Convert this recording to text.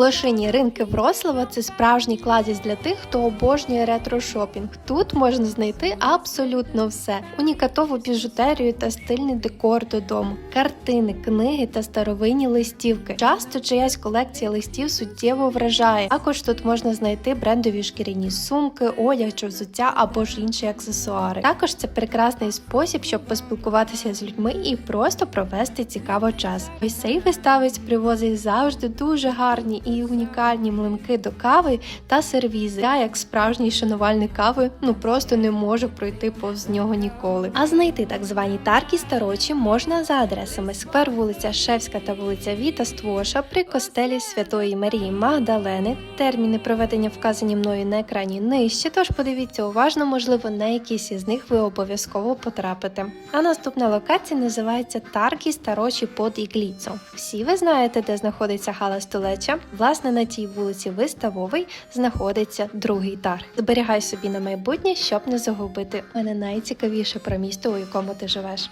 Лошині ринки Врослава це справжній кладість для тих, хто обожнює ретро-шопінг. Тут можна знайти абсолютно все: унікатову біжутерію та стильний декор додому, картини, книги та старовинні листівки. Часто чиясь колекція листів суттєво вражає. Також тут можна знайти брендові шкіряні сумки, одяг чи взуття або ж інші аксесуари. Також це прекрасний спосіб, щоб поспілкуватися з людьми і просто провести цікаво час. Ось цей виставець привозить завжди дуже гарні і унікальні млинки до кави та сервізи. Я, як справжній шанувальник кави, ну просто не можу пройти повз нього ніколи. А знайти так звані тарки старочі можна за адресами сквер вулиця Шевська та вулиця Віта Ствоша при костелі Святої Марії Магдалени. Терміни проведення вказані мною на екрані нижче, тож подивіться уважно, можливо, на якісь із них ви обов'язково потрапите. А наступна локація називається Тарки Старочі под Ігліцо. Всі ви знаєте, де знаходиться хала столеча. Власне, на тій вулиці Виставовий знаходиться другий тар. Зберігай собі на майбутнє, щоб не загубити. Мене найцікавіше про місто, у якому ти живеш.